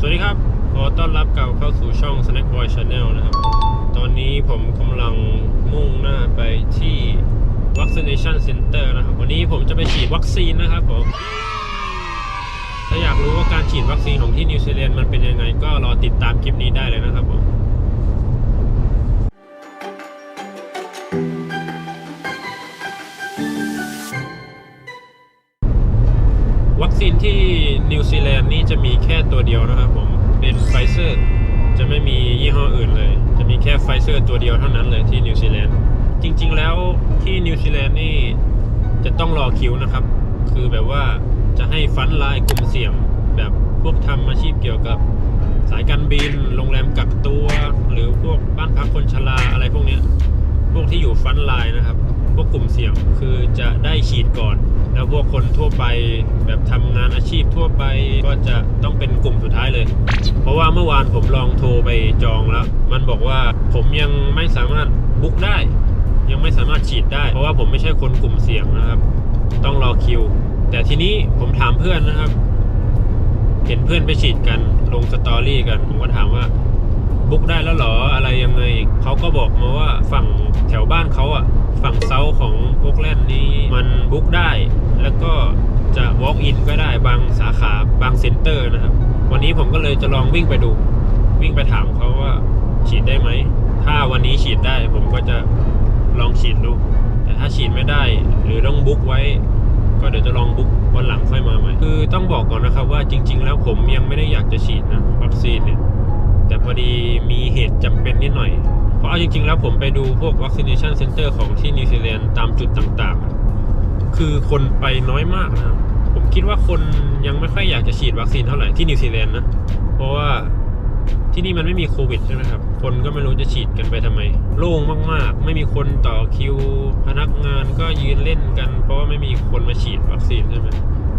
สวัสดีครับ ขอต้อนรับกลับเข้าสู่ช่อง Snack Boy Channel นะครับ ตอนนี้ผมกำลังมุ่งหน้าไปที่ Vaccination Center นะครับ วันนี้ผมจะไปฉีดวัคซีนนะครับผม ถ้าอยากรู้ว่าการฉีดวัคซีนของที่นิวซีแลนด์มันเป็นยังไง ก็รอติดตามคลิปนี้ได้เลยนะครับผม ที่นิวซีแลนด์นี่จะมีแค่ตัวเดียวนะครับผม เป็นไฟเซอร์จะไม่มียี่ห้ออื่นเลย จะมีแค่ไฟเซอร์ตัวเดียวเท่านั้นเลยที่นิวซีแลนด์ จริง ๆ แล้วที่นิวซีแลนด์นี่จะต้องรอคิวนะครับ คือแบบว่าจะให้ฟันไลน์กลุ่มเสี่ยง แบบพวกทำอาชีพเกี่ยวกับสายการบิน โรงแรมกักตัว หรือพวกบ้านพักคนชราอะไรพวกนี้ พวกที่อยู่ฟันไลน์นะครับ พวกกลุ่มเสี่ยงคือจะได้ฉีดก่อน แล้วพวกคนทั่วไปแบบทำงานอาชีพทั่วไปก็จะต้องเป็นกลุ่มสุดท้ายเลย เพราะว่าเมื่อวานผมลองโทรไปจองแล้ว มันบอกว่าผมยังไม่สามารถบุ๊กได้ ยังไม่สามารถฉีดได้ เพราะว่าผมไม่ใช่คนกลุ่มเสี่ยงนะครับ ต้องรอคิว แต่ทีนี้ผมถามเพื่อนนะครับ เห็นเพื่อนไปฉีดกันลงสตอรี่กันผมก็ถามว่าบุ๊กได้แล้วหรออะไรยังไงเขาก็บอกมาว่าฝั่งแถวบ้านเขาอะฝั่งเซาของโอ๊กแลนด์นี้มันบุ๊กได้ แล้วก็จะ walk in ก็ได้บางสาขาบางเซ็นเตอร์นะครับ วันนี้ผมก็เลยจะลองวิ่งไปดู วิ่งไปถามเขาว่าฉีดได้ไหม ถ้าวันนี้ฉีดได้ผมก็จะลองฉีดดู แต่ถ้าฉีดไม่ได้หรือต้องบุ๊กไว้ ก็เดี๋ยวจะลองบุ๊กวันหลังค่อยมาใหม่คือต้องบอกก่อนนะครับว่าจริง ๆ แล้วผมยังไม่ได้อยากจะฉีดนะวัคซีนเนี่ยแต่พอดีมีเหตุจำเป็นนิดหน่อย เพราะเอาจริง ๆ แล้วผมไปดูพวก vaccination center ของที่นิวซีแลนด์ตามจุดต่างๆ คือคนไปน้อยมากนะครับ ผมคิดว่าคนยังไม่ค่อยอยากจะฉีดวัคซีนเท่าไหร่ที่นิวซีแลนด์นะ เพราะว่าที่นี่มันไม่มีโควิดใช่ไหมครับ คนก็ไม่รู้จะฉีดกันไปทำไม โล่งมากๆ ไม่มีคนต่อคิว พนักงานก็ยืนเล่นกัน เพราะว่าไม่มีคนมาฉีดวัคซีนใช่ไหม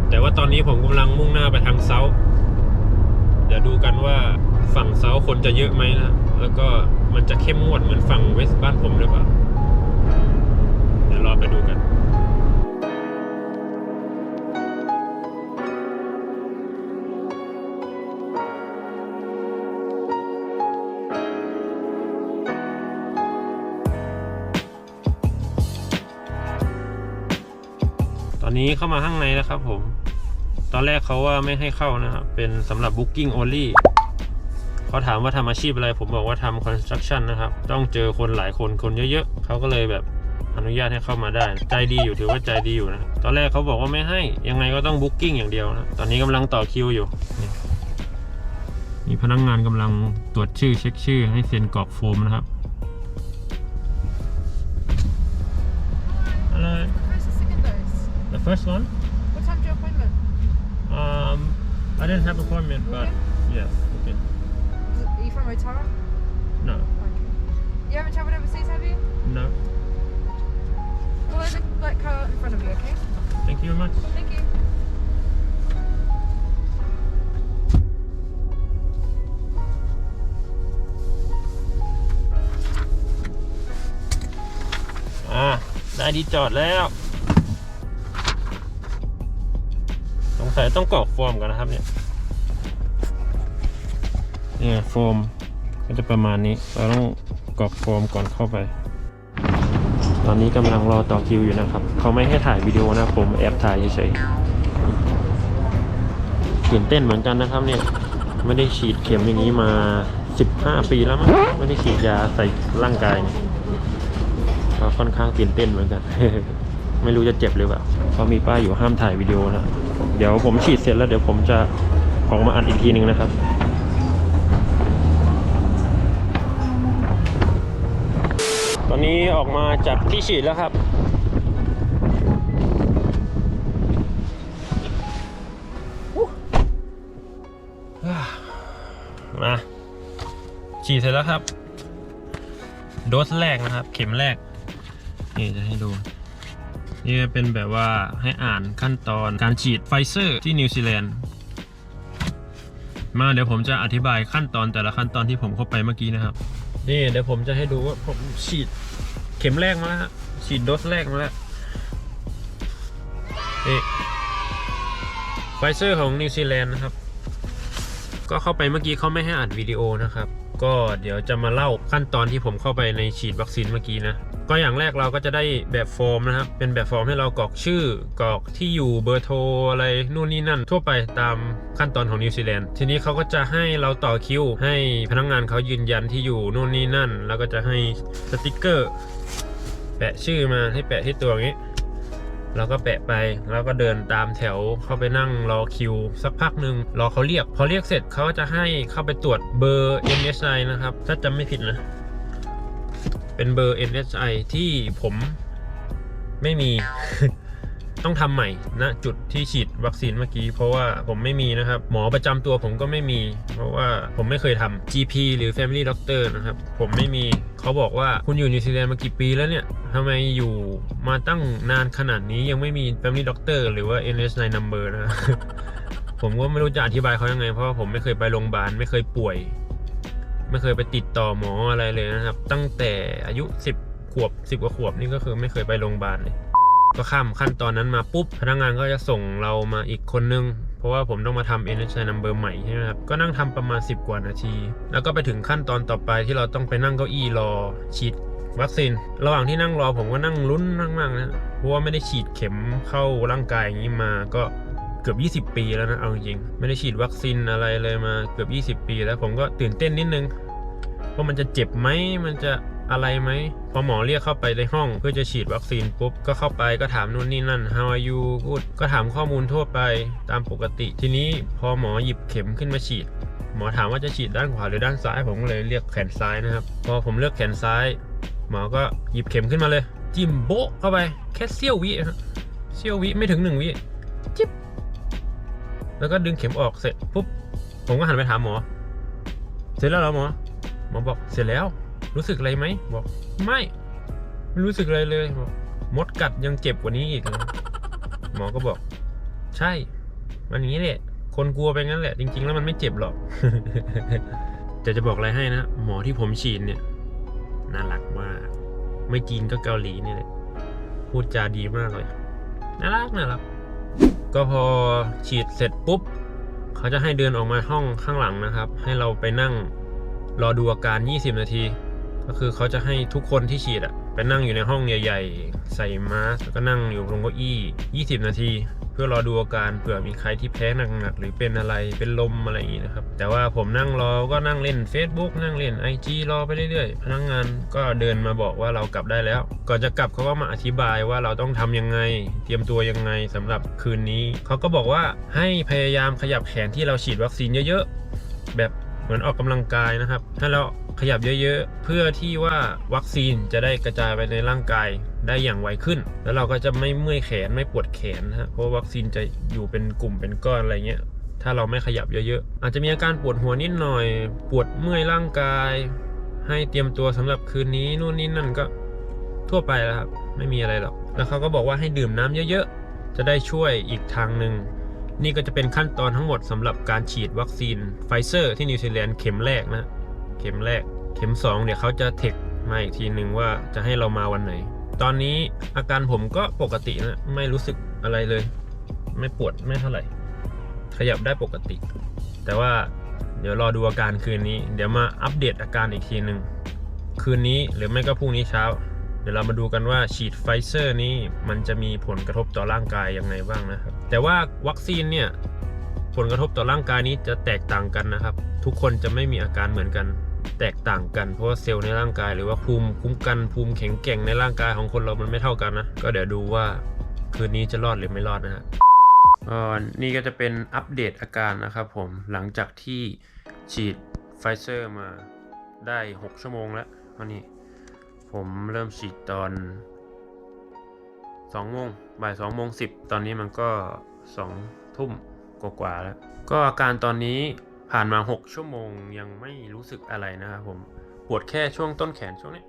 แต่ว่าตอนนี้ผมกำลังมุ่งหน้าไปทางเซาท์เดี๋ยวดูกันว่าฝั่งเซาท์คนจะเยอะไหมนะ แล้วก็มันจะเข้มงวดเหมือนฝั่งเวสต์บ้านผมหรือเปล่า เดี๋ยวรอไปดูกัน อนนี้เข้ามาข้างในแล้วครับผม ตอนแรกเขาว่าไม่ให้เข้านะครับ เป็นสำหรับ Booking only เขาถามว่าทำอาชีพอะไร ผมบอกว่าทำ construction นะครับ ต้องเจอคนหลายคน คนเยอะๆ เขาก็เลยแบบอนุญาตให้เข้ามาได้ ใจดีอยู่ถือว่าใจดีอยู่นะ ตอนแรกเขาบอกว่าไม่ให้ ยังไงก็ต้อง Booking อย่างเดียวนะ ตอนนี้กำลังต่อคิวอยู่ มีพนักงงานกำลังตรวจชื่อเช็คชื่อ ให้เซ็นกรอกโฟมนะครับ first one What time's your appointment? um I didn't have appointment but yes okay Is it- Are you from Otara? no Okay. You haven't travelled overseas, have you? no Follow the black car in front of you, okay? thank you very much Thank you. อ่า ได้ที่จอดแล้ว สัยต้องกรอกโฟมกันนะครับเนี่ย เนี่ยโฟมก็จะประมาณนี้ เราต้องกรอกโฟมก่อนเข้าไป ตอนนี้กำลังรอต่อคิวอยู่นะครับ เขาไม่ให้ถ่ายวิดีโอนะผมแอบถ่ายเฉยๆตื่นเต้นเหมือนกันนะครับเนี่ย ไม่ได้ฉีดเข็มอย่างนี้มา 15 ปีแล้วมั้ง ไม่ได้ฉีดยาใส่ร่างกายเนี่ยก็ค่อนข้างตื่นเต้นเหมือนกัน ไม่รู้จะเจ็บหรือเปล่าเพรามีป้ายอยู่ห้ามถ่ายวิดีโอนะ เดี๋ยวผมฉีดเสร็จแล้วเดี๋ยวผมจะออกมาอัดอีกทีหนึ่งนะครับตอนนี้ออกมาจากที่ฉีดแล้วครับ มา ฉีดเสร็จแล้วครับ โดสแรกนะครับ เข็มแรก นี่จะให้ดู นี่เป็นแบบว่าให้อ่านขั้นตอนการฉีดไฟเซอร์ที่นิวซีแลนด์มาเดี๋ยวผมจะอธิบายขั้นตอนแต่ละขั้นตอนที่ผมเข้าไปเมื่อกี้นะครับ นี่เดี๋ยวผมจะให้ดูว่าผมฉีดเข็มแรกมาแล้วฉีดโดสแรกมาแล้วนี่ไฟเซอร์ของนิวซีแลนด์นะครับ ก็เข้าไปเมื่อกี้เขาไม่ให้อัดวิดีโอนะครับ ก็เดี๋ยวจะมาเล่าขั้นตอนที่ผมเข้าไปในฉีดวัคซีนเมื่อกี้นะ ก็อย่างแรกเราก็จะได้แบบฟอร์มนะครับ เป็นแบบฟอร์มให้เรากรอกชื่อกรอกที่อยู่เบอร์โทรอะไรนู่นนี่นั่น ทั่วไปตามขั้นตอนของนิวซีแลนด์ทีนี้เขาก็จะให้เราต่อคิว ให้พนักงานเขายืนยันที่อยู่นู่นนี่นั่น แล้วก็จะให้สติกเกอร์ แปะชื่อมาให้แปะที่ตัวนี้เราก็แปะไปแล้วก็เดินตามแถวเข้าไปนั่งรอคิว สักพักหนึ่งรอเขาเรียก พอเรียกเสร็จเขาก็จะให้เข้าไปตรวจเบอร์ NSI นะครับ ถ้าจำไม่ผิดนะ เป็นเบอร์ NSI ที่ผมไม่มีต้องทำใหม่ณจุดที่ฉีดวัคซีนเมื่อกี้ เพราะว่าผมไม่มีนะครับ หมอประจำตัวผมก็ไม่มี เพราะว่าผมไม่เคยทำ GP หรือ Family Doctor นะครับ ผมไม่มีเขาบอกว่าคุณอยู่นิวซีแลนด์มากี่ปีแล้วเนี่ยทำไมอยู่มาตั้งนานขนาดนี้ยังไม่มี Family Doctor หรือว่า NSI number นะผมก็ไม่รู้จะอธิบายเขายังไง เพราะว่าผมไม่เคยไปโรงพยาบาลไม่เคยป่วย ไม่เคยไปติดต่อหมออะไรเลยนะครับ ตั้งแต่อายุ 10 ขวบ 10กว่าขวบนี่ก็คือไม่เคยไปโรงพยาบาลเลย ก็ข้ามขั้นตอนนั้นมาปุ๊บ พนักงานก็จะส่งเรามาอีกคนนึง เพราะว่าผมต้องมาทำ NHI number ใหม่ใช่ไหมครับ ก็นั่งทำประมาณ 10 กว่านาที แล้วก็ไปถึงขั้นตอนต่อไปที่เราต้องไปนั่งเก้าอี้รอฉีดวัคซีน ระหว่างที่นั่งรอผมก็นั่งลุ้นมากๆนะ เพราะว่าไม่ได้ฉีดเข็มเข้าร่างกายอย่างนี้มาก็ กือบ20 ปีแล้วนะเอาจริงๆไม่ได้ฉีดวัคซีนอะไรเลยมาเกือบ 20 ปี แล้วผมก็ตื่นเต้นนิดนึงว่ามันจะเจ็บไหมมันจะอะไรไหมพอหมอเรียกเข้าไปในห้องเพื่อจะฉีดวัคซีนปุ๊บก็เข้าไปก็ถามนู่นนี่นั่น how are you good ก็ถามข้อมูลทั่วไปตามปกติ ทีนี้พอหมอหยิบเข็มขึ้นมาฉีด หมอถามว่าจะฉีดด้านขวาหรือด้านซ้าย ผมก็เลยเลือกแขนซ้ายนะครับ พอผมเลือกแขนซ้าย หมอก็หยิบเข็มขึ้นมาเลย จิ้มโบ๊ะเข้าไปแค่เสี้ยววิเสี้ยววิไม่ถึงหนึ่งวิจิ๊บ แล้วก็ดึงเข็มออกเสร็จปุ๊บผมก็หันไปถามหมอ เสร็จแล้วเหรอหมอหมอบอกเสร็จแล้ว รู้สึกอะไรไหมบอกไม่ไม่รู้สึกอะไรเลยบอกมดกัดยังเจ็บกว่านี้อีกนะหมอก็บอก ใช่ มันอย่างนี้แหละคนกลัวไปงั้นแหละ จริง ๆ แล้วมันไม่เจ็บหรอกแต่จะบอกอะไรให้นะ หมอที่ผมฉีดเนี่ยน่ารักมาก ไม่จีนก็เกาหลีนี่แหละพูดจาดีมากเลยน่ารักน่ารัก ก็พอฉีดเสร็จปุ๊บ เขาจะให้เดินออกมาห้องข้างหลังนะครับ ให้เราไปนั่งรอดูอาการ 20 นาที ก็คือเขาจะให้ทุกคนที่ฉีดอะไปนั่งอยู่ในห้องใหญ่ๆ ใส่มาสก์แล้วก็นั่งอยู่บนเก้าอี้ 20 นาที พื่อรอดูอาการเผื่อมีใครที่แพ้หนักๆหรือเป็นอะไรเป็นลมอะไรอย่างนี้นะครับ แต่ว่าผมนั่งรอก็นั่งเล่น Facebook นั่งเล่น IG รอไปเรื่อยๆ พนักงานก็เดินมาบอกว่าเรากลับได้แล้ว ก่อนจะกลับเขาก็มาอธิบายว่าเราต้องทำยังไง เตรียมตัวยังไงสำหรับคืนนี้ เขาก็บอกว่าให้พยายามขยับแขนที่เราฉีดวัคซีนเยอะๆ แบบเหมือนออกกำลังกายนะครับให้เราขยับเยอะๆ เพื่อที่ว่าวัคซีนจะได้กระจายไปในร่างกาย ได้อย่างไวขึ้น แล้วเราก็จะไม่เมื่อยแขนไม่ปวดแขนนะฮะเพราะวัคซีนจะอยู่เป็นกลุ่มเป็นก้อนอะไรเงี้ยถ้าเราไม่ขยับเยอะๆ อาจจะมีอาการปวดหัวนิดหน่อย ปวดเมื่อยร่างกาย ให้เตรียมตัวสำหรับคืนนี้นู่นนี่นั่นก็ทั่วไปแล้วครับ ไม่มีอะไรหรอก แล้วเขาก็บอกว่าให้ดื่มน้ำเยอะๆ จะได้ช่วยอีกทางหนึ่ง นี่ก็จะเป็นขั้นตอนทั้งหมดสำหรับการฉีดวัคซีนไฟเซอร์ที่นิวซีแลนด์เข็มแรกนะ เข็มแรก เข็ม 2 เดี๋ยวเขาจะเทคมาอีกทีหนึ่งว่าจะให้เรามาวันไหน ตอนนี้อาการผมก็ปกตินะ ไม่รู้สึกอะไรเลย ไม่ปวดไม่เท่าไหร่ ขยับได้ปกติ แต่ว่าเดี๋ยวรอดูอาการคืนนี้ เดี๋ยวมาอัปเดตอาการอีกทีหนึ่งคืนนี้หรือไม่ก็พรุ่งนี้เช้า เดี๋ยวเรามาดูกันว่าฉีดไฟเซอร์นี้มันจะมีผลกระทบต่อร่างกายยังไงบ้างนะครับ แต่ว่าวัคซีนเนี่ยผลกระทบต่อร่างกายนี้จะแตกต่างกันนะครับ ทุกคนจะไม่มีอาการเหมือนกัน แตกต่างกันเพราะว่าเซลล์ในร่างกายหรือว่าภูมิคุ้มกันภูมิแข็งแกร่งในร่างกายของคนเรามันไม่เท่ากันนะ ก็เดี๋ยวดูว่าคืนนี้จะรอดหรือไม่รอดนะฮะนี่ก็จะเป็นอัปเดตอาการนะครับผมหลังจากที่ฉีดไฟเซอร์มาได้ 6 ชั่วโมงแล้ววันนี้ ผมเริ่มฉีดตอน2โมงบ่าย2โมง10 ตอนนี้มันก็ 2 ทุ่มกว่าๆแล้ว ก็อาการตอนนี้ ผ่านมา 6 ชั่วโมงยังไม่รู้สึกอะไรนะครับผม ปวดแค่ช่วงต้นแขนช่วงนี้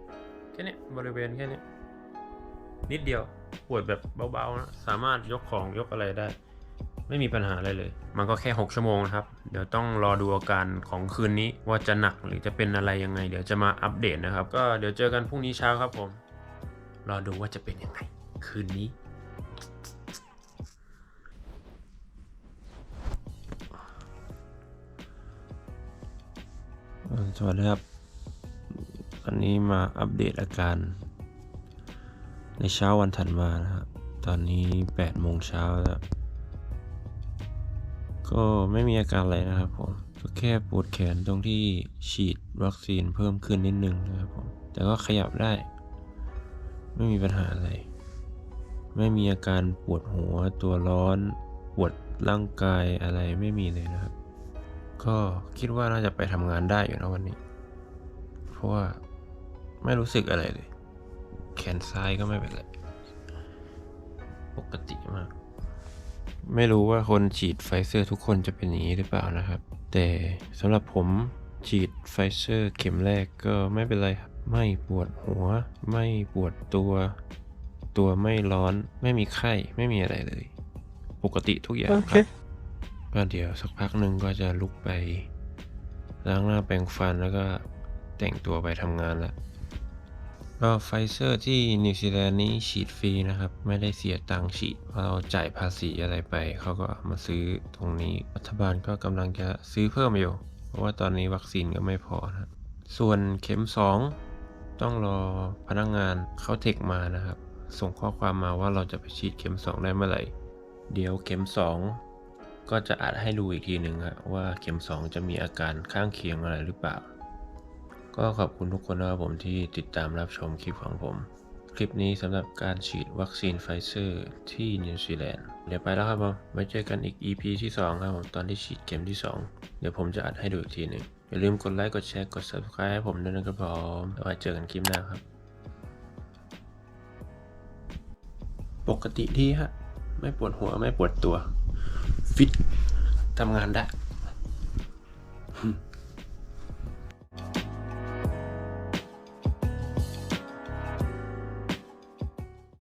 แค่นี้บริเวณแค่นี้นิดเดียวปวดแบบเบาๆนะสามารถยกของยกอะไรได้ ไม่มีปัญหาอะไรเลย มันก็แค่ 6 ชั่วโมงนะครับ เดี๋ยวต้องรอดูอาการของคืนนี้ว่าจะหนักหรือจะเป็นอะไรยังไง เดี๋ยวจะมาอัปเดตนะครับ ก็เดี๋ยวเจอกันพรุ่งนี้เช้าครับผม รอดูว่าจะเป็นยังไง คืนนี้ สวัสดีครับ วันนี้มาอัปเดตอาการ ในเช้าวันถัดมานะครับ ตอนนี้8โมงเช้าแล้ว ก็ไม่มีอาการอะไรนะครับผม ก็แค่ปวดแขนตรงที่ฉีดวัคซีนเพิ่มขึ้นนิดนึงนะครับผม แต่ก็ขยับได้ ไม่มีปัญหาอะไร ไม่มีอาการปวดหัวตัวร้อน ปวดร่างกายอะไรไม่มีเลยนะครับ ก็คิดว่าน่าจะไปทำงานได้อยู่นะวันนี้ เพราะว่าไม่รู้สึกอะไรเลย แขนซ้ายก็ไม่เป็นไร ปกติมาก ไม่รู้ว่าคนฉีดไฟเซอร์ทุกคนจะเป็นอย่างนี้หรือเปล่านะครับ แต่สำหรับผมฉีดไฟเซอร์เข็มแรกก็ไม่เป็นไรครับ ไม่ปวดหัว ไม่ปวดตัว ตัวไม่ร้อน ไม่มีไข้ ไม่มีอะไรเลย ปกติทุกอย่างครับ ก็เดี๋ยวสักพักหนึ่งก็จะลุกไปล้างหน้าแปรงฟันแล้วก็แต่งตัวไปทำงานละก็ไฟเซอร์ที่นิวซีแลนด์นี้ฉีดฟรีนะครับ ไม่ได้เสียตังค์ฉีดเราจ่ายภาษีอะไรไป เขาก็มาซื้อตรงนี้รัฐบาลก็กำลังจะซื้อเพิ่มอยู่ เพราะว่าตอนนี้วัคซีนก็ไม่พอนะส่วนเข็ม 2 ต้องรอพนักงงานเขาเทคมานะครับ ส่งข้อความมาว่าเราจะไปฉีดเข็ม 2 ได้เมื่อไหร่ เดี๋ยวเข็ม 2 ก็จะอัดให้ดูอีกทีหนึ่งฮะว่าเข็ม 2 จะมีอาการข้างเคียงอะไรหรือเปล่า ก็ขอบคุณทุกคนนะครับผมที่ติดตามรับชมคลิปของผม คลิปนี้สำหรับการฉีดวัคซีนไฟเซอร์ที่นิวซีแลนด์เดี๋ยวไปแล้วครับผมไว้เจอกันอีก EP ที่ 2 ครับผมตอนที่ฉีดเข็มที่ 2 เดี๋ยวผมจะอัดให้ดูอีกทีหนึ่งอย่าลืมกดไลค์กดแชร์กด subscribe ให้ผมด้วยนะครับผมแล้วไว้เจอกันคลิปหน้าครับ ปกติดีฮะไม่ปวดหัวไม่ปวดตัว ฟิตทำงานได้